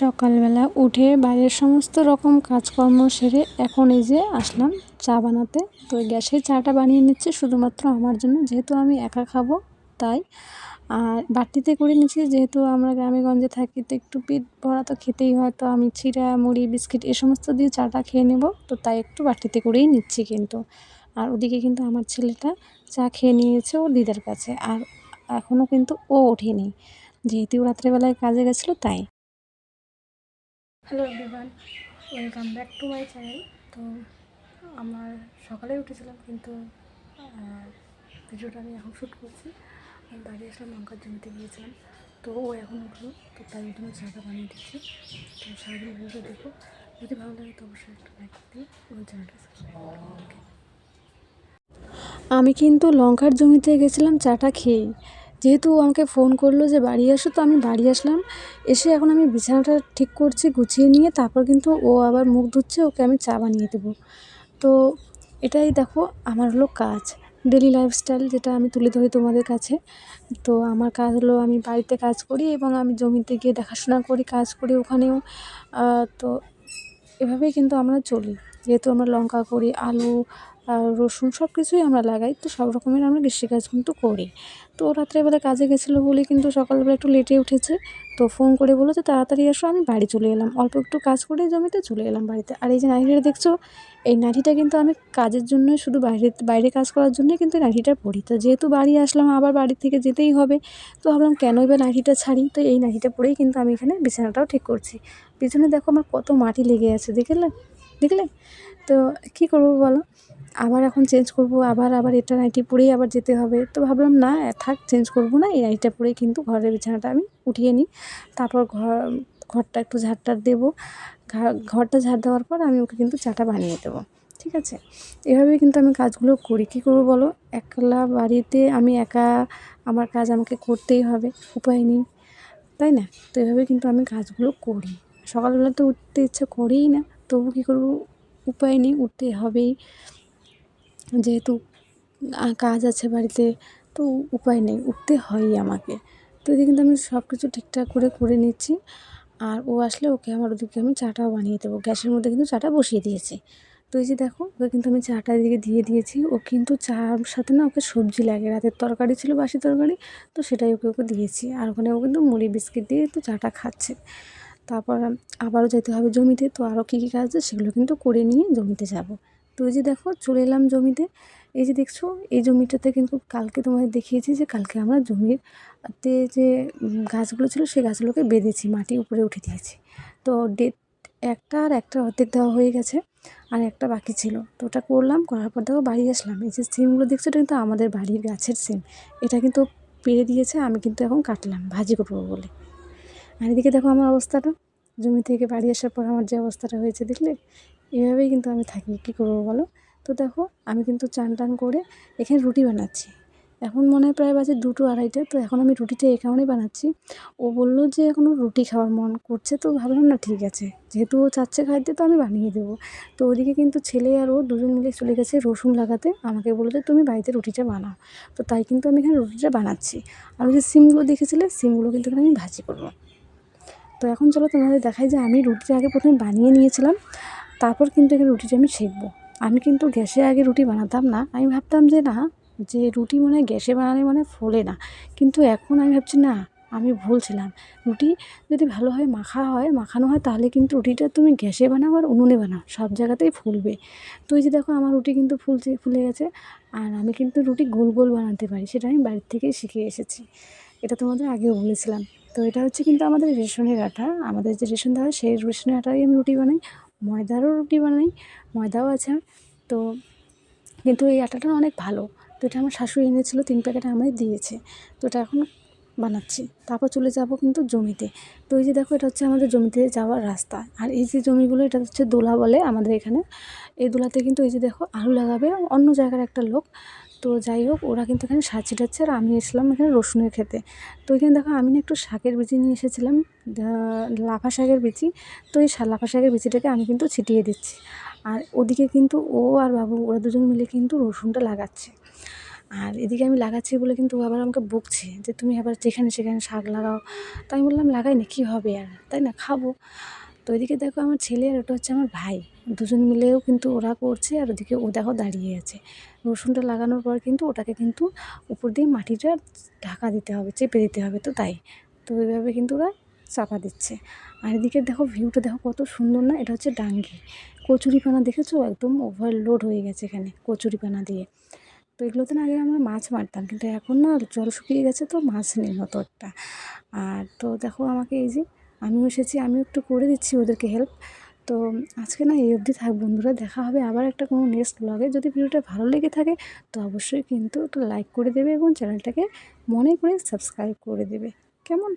সকালবেলা উঠে বাইরের সমস্ত রকম কাজকর্ম সেরে এখন এই যে আসলাম চা বানাতে। তো গ্যাসে চাটা বানিয়ে নিচ্ছে শুধুমাত্র আমার জন্য, যেহেতু আমি একা খাব তাই। আর বাটিতে করে নিচ্ছি, যেহেতু আমরা গ্রামে গঞ্জে থাকি তো একটু পেট ভরা তো খেতেই হয়, তো আমি চিড়া, মুড়ি, বিস্কিট এ সমস্ত দিয়ে চাটা খেয়ে নেব। তো তাই একটু বাটিতে করেই নিচ্ছি কিন্তু। আর ওদিকে কিন্তু আমার ছেলেটা চা খেয়ে নিয়েছে ওর দিদার কাছে, আর এখনও কিন্তু ও ওঠেনি। যেহেতু রাত্রেবেলায় কাজে গেছিল তাই। Hello everyone welcome back to my channel তো আমার সকালে উঠেছিলাম, কিন্তু ভিডিওটা আমি এখন শ্যুট করছি। আমি বাড়ি আসলাম, লঙ্কার জমিতে গিয়েছিলাম। তো ও এখন উঠল, তো তাই জন্য চাটা বানিয়ে দিচ্ছি। তো সারাদিন ভিডিওটা দেখো। যদি ভালো লাগে তো অবশ্যই একটা লাইক দিয়ে ওই চ্যানেলটা আমি কিন্তু লঙ্কার জমিতে গেছিলাম, চাটা খেয়েই। যেহেতু আমাকে ফোন করল যে বাড়ি আসো, তো আমি বাড়ি আসলাম। এসে এখন আমি বিছানাটা ঠিক করছি, গুছিয়ে নিয়ে তারপর কিন্তু ও আবার মুখ ধুচ্ছে, ওকে আমি চা বানিয়ে দেবো। তো এটাই দেখো, আমার হলো কাজ। ডেলি লাইফস্টাইল যেটা আমি তুলে ধরি তোমাদের কাছে। তো আমার কাজ হলো আমি বাড়িতে কাজ করি এবং আমি জমিতে গিয়ে দেখাশোনা করি, কাজ করি ওখানেও। তো এভাবেই কিন্তু আমরা চলি। যেহেতু আমরা লঙ্কা করি, আলু আর রসুন সব কিছুই আমরা লাগাই, তো সব রকমের আমরা কৃষিকাজ কিন্তু করি। তো রাত্রেবেলা কাজে গেছিল বলে কিন্তু সকালবেলা একটু লেটে উঠেছে, তো ফোন করে বলল যে তাড়াতাড়ি এসো, আমি বাড়ি চলে এলাম। অল্প একটু কাজ করে জমিতে চলে এলাম বাড়িতে। আর এই যে নাইটিটা দেখছ, এই নাইটিটা কিন্তু আমি কাজের জন্যই শুধু বাইরে বাইরে কাজ করার জন্যই কিন্তু নাইটিটা পরি তো যেহেতু বাড়ি আসলাম, আবার বাড়ি থেকে যেতেই হবে, তো ভাবলাম কেনই বা নাইটিটা ছাড়ি? তো এই নাইটিটা পরেই কিন্তু আমি এখানে বিছানাটাও ঠিক করছি। পিছনে দেখো আমার কত মাটি লেগে আছে, দেখলে? দেখলে? তো কী করব বলো? আবার এখন চেঞ্জ করব, আবার আবার এটা নাইটি পরেই আবার যেতে হবে। তো ভাবলাম, না, থাক চেঞ্জ করব না। এই নাইটিটা পরেই কিন্তু ঘরের বিছানাটা আমি উঠিয়ে নিই। তারপর ঘর ঘরটা একটু ঝাড়টার দেবো। ঘরটা ঝাড় দেওয়ার পর আমি ওকে কিন্তু চাটা বানিয়ে দেবো। ঠিক আছে? এভাবেই কিন্তু আমি কাজগুলো করি। কী করব বলো? একলা বাড়িতে আমি একা, আমার কাজ আমাকে করতেই হবে, উপায় নেই। তাই না? তো এভাবে কিন্তু আমি কাজগুলো করি। সকালবেলা তো উঠতে ইচ্ছা করেই না। তবু কী করব? উপায় নেই, উঠতে হবেই। যেহেতু কাজ আছে বাড়িতে, তো উপায় নেই, উঠতে হয়ই আমাকে। তো এদিকে কিন্তু আমি সব কিছু ঠিকঠাক করে করে নিচ্ছি। আর ও আসলে ওকে আমার ওদিকে আমি চাটাও বানিয়ে দেবো। গ্যাসের মধ্যে কিন্তু চাটা বসিয়ে দিয়েছি। তো এই যে দেখো, ওকে কিন্তু আমি চাটা এদিকে দিয়ে দিয়েছি। ও কিন্তু চার সাথে না ওকে সবজি লাগে। রাতের তরকারি ছিল বাসি তরকারি, তো সেটাই ওকে ওকে দিয়েছি। আর ওখানে ও কিন্তু মুড়ি, বিস্কিট দিয়ে তো চাটা খাচ্ছে। তারপর আবারও যেতে হবে জমিতে, তো আরও কী কী কাজ আছে সেগুলো কিন্তু করে নিয়ে জমিতে যাব। তো এই যে দেখো, চলে এলাম জমিতে। এই যে দেখছ, এই জমিটাতে কিন্তু কালকে তোমাদের দেখিয়েছি যে কালকে আমরা জমির তে যে গাছগুলো ছিল সেই গাছগুলোকে বেঁধেছি, মাটি উপরে উঠে দিয়েছি। তো ডেট একটা আর একটা অর্ধেক দেওয়া হয়ে গেছে আর একটা বাকি ছিল। তো ওটা করলাম, করার পর দেখো বাড়ি আসলাম। এই যে সিমগুলো দেখছ, এটা কিন্তু আমাদের বাড়ির গাছের সিম। এটা কিন্তু পেরে দিয়েছে, আমি কিন্তু এখন কাটলাম, ভাজি করব বলে। আর এদিকে দেখো আমার অবস্থাটা। জমি থেকে বাড়ি আসার পর আমার যে অবস্থাটা হয়েছে, দেখলে? এভাবেই কিন্তু আমি থাকি। কী করব বলো? তো দেখো, আমি কিন্তু চান টান করে এখানে রুটি বানাচ্ছি। এখন মনে হয় প্রায় বাজে দুটো আড়াইটে, তো এখন আমি রুটিটা এই কারণেই বানাচ্ছি। ও বলল যে এখনও রুটি খাওয়ার মন করছে, তো ভাবলাম না ঠিক আছে। যেহেতু ও চাচ্ছে খাইতে, তো আমি বানিয়ে দেবো। তো ওদিকে কিন্তু ছেলে আর ও দুজন মিলে চলে গেছে রসুন লাগাতে। আমাকে বলল যে, তুমি বাড়িতে রুটিটা বানাও। তো তাই কিন্তু আমি এখানে রুটিটা বানাচ্ছি। আর ওই যে সিমগুলো দেখেছিলে, সিমগুলো কিন্তু আমি ভাজি করব। তো এখন চলো তোমাদের দেখাই যে আমি রুটিটা আগে প্রথমে বানিয়ে নিয়েছিলাম, তারপর কিন্তু এখানে রুটিটা আমি সেঁকবো আমি কিন্তু গ্যাসে আগে রুটি বানাতাম না, আমি ভাবতাম যে না, যে রুটি মনে হয় গ্যাসে বানালে মানে ফোলে না। কিন্তু এখন আমি ভাবছি না, আমি ভুল ছিলাম। রুটি যদি ভালোভাবে মাখা হয়, মাখানো হয়, তাহলে কিন্তু রুটিটা তুমি গ্যাসে বানাও আর উনুনে বানাও, সব জায়গাতেই ফুলবে। তো এই যে দেখো আমার রুটি কিন্তু ফুলছে, ফুলে গেছে, আর আমি কিন্তু রুটি গোল গোল বানাতে পারি, সেটা আমি বাড়ির থেকেই শিখে এসেছি। এটা তোমাদের আগেও বলেছিলাম। তো এটা হচ্ছে কিন্তু আমাদের রেশনের আটা। আমাদের যে রেশন দেওয়া হয়, সেই রেশনের আটাই আমি রুটি বানাই। ময়দারও রুটি বানাই, ময়দাও আছে। তো কিন্তু এই আটাটা অনেক ভালো। তো এটা আমার শাশুড়ি এনেছিল, তিন প্যাকেট আমায় দিয়েছে। তো এটা এখন বানাচ্ছি। তারপর চলে যাব কিন্তু জমিতে। তো এই যে দেখো, এটা হচ্ছে আমাদের জমিতে যাওয়ার রাস্তা। আর এই যে জমিগুলো, এটা হচ্ছে দোলা বলে আমাদের এখানে। এই দোলাতে কিন্তু এই যে দেখো, আলু লাগাবে অন্য জায়গার একটা লোক। তো যাই হোক, ওরা কিন্তু এখানে সার ছিটাচ্ছে আর আমি এসেছিলাম এখানে রসুনের খেতে। তো এখানে দেখো, আমি একটু শাকের বিচি নিয়ে এসেছিলাম লাফা শাকের বিচি। তো এই লাফা শাকের বিচিটাকে আমি কিন্তু ছিটিয়ে দিচ্ছি। আর ওদিকে কিন্তু ও আর বাবু, ওরা দুজন মিলে কিন্তু রসুনটা লাগাচ্ছে। আর এদিকে আমি লাগাচ্ছি বলে কিন্তু আবার আমাকে বকছে যে, তুমি আবার যেখানে সেখানে শাক লাগাও। তো আমি বললাম, লাগাই না, কী হবে আর? তাই না, খাব। তো এদিকে দেখো আমার ছেলে আর ওটা হচ্ছে আমার ভাই। দুজন মিলেও কিন্তু ওরা করছে আর ওদিকে ও দেখো দাঁড়িয়ে আছে। রসুনটা লাগানোর পর কিন্তু ওটাকে কিন্তু উপর দিয়ে মাটিটা ঢাকা দিতে হবে, চেপে দিতে হবে তো তাই। তো ওইভাবে কিন্তু ওরা চাপা দিচ্ছে। আর এদিকে দেখো ভিউটা দেখো কত সুন্দর না, এটা হচ্ছে ডাঙ্গি। কচুরিপানা দেখেছ? একদম ওভারলোড হয়ে গেছে এখানে কচুরিপানা দিয়ে। তো এগুলোতে না আগে আমরা মাছ মারতাম, কিন্তু এখন না জল শুকিয়ে গেছে তো মাছ নেই অত একটা আর তো দেখো আমাকে এই যে আমিও এসেছি, আমিও একটু করে দিচ্ছি ওদেরকে হেল্প তো আজকে না এই অবধি থাক বন্ধুরা, দেখা হবে আবার একটা কোনো নেক্সট ব্লগে যদি ভিডিওটা ভালো লেগে থাকে, তো অবশ্যই কিন্তু একটা লাইক করে দেবে এবং চ্যানেলটাকে মনে করে সাবস্ক্রাইব করে দেবে। কেমন?